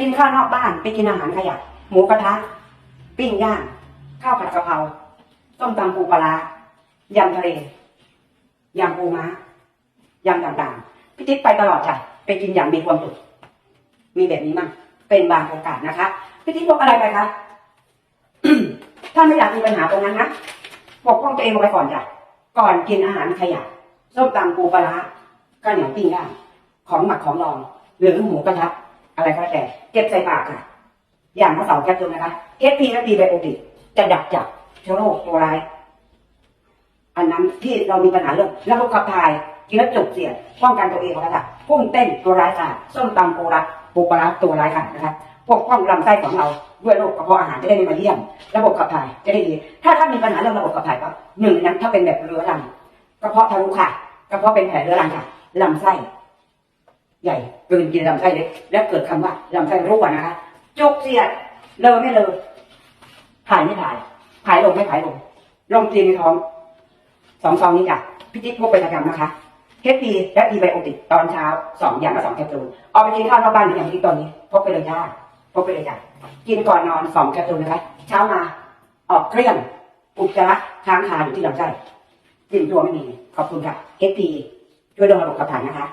กินข้าวนอกบ้าน ไปกินอาหารขยะ หมูกระทะ ปิ้งย่าง ข้าวผัดกะเพราต้มตำปูปลายำทะเลยำปูม้ายำต่างๆพี่ติ๊กไปตลอดจ้ะไปกินอย่างมีความสุขมีแบบนี้มั่งเป็นบางโอกาสนะคะพี่ติ๊กพกอะไรไปคะถ้าไม่อยากมีปัญหาตรงนั้นนะปกป้องตัวเองไว้ก่อนจ้ะก่อนกินอาหารขยะส้มตำปูปลาร้าข้าวเหนียวปิ้งย่างของหมักของรองหรือหมูกระทะ อะไรก็แล้วแต่เก็บใส่ปากค่ะ อย่างละสองแคปซูลนะคะเอสพีและดีไบโอติกจะดักจับเชื้อโรคตัวร้าย อันนั้นที่เรามีปัญหาเรื่องระบบขับถ่ายกินแล้วจุกเสียดป้องกันตัวเองของเราค่ะพุ่งเต้นตัวร้ายค่ะส้มตำปูรักปูปลาร้าตัวร้ายค่ะนะคะปกป้องลำไส้ของเราด้วยโรคกระเพาะอาหารจะได้ไม่มาเยี่ยม ระบบขับถ่ายจะได้ดี ถ้าท่านมีปัญหาเรื่องระบบขับถ่ายก็หนึ่งนนั้นถ้าเป็นแบบเรื้อรังกระเพาะทะลุค่ะกระเพาะเป็นแผลเรื้อรังค่ะลำไส้ ใหญ่กลืนกินลำไส้เล็กและเกิดคำว่าลำไส้รั่วนะคะจุกเสียดเลอไม่เลอถ่ายไม่ถ่ายถ่ายลงไม่ถ่ายลงลงจีนในท้องสองซองนี้จ้ะพิจิตพกเป็นประจำนะคะเฮปีและดีไบโอติกตอนเช้าสองอย่างละสองแคปซูลเอาไปกินข้าวนอกบ้านหรืออย่างที่ตอนนี้พกไปเลยจ้าพกไปเลยจ้ะกินก่อนนอนสองแคปซูลนะคะเช้ามาออกเครื่องอุจจาระค้างคาอยู่ที่ลำไส้กลิ่นตัวไม่มีขอบคุณค่ะเฮปีช่วยดมระบบขับถ่ายนะคะ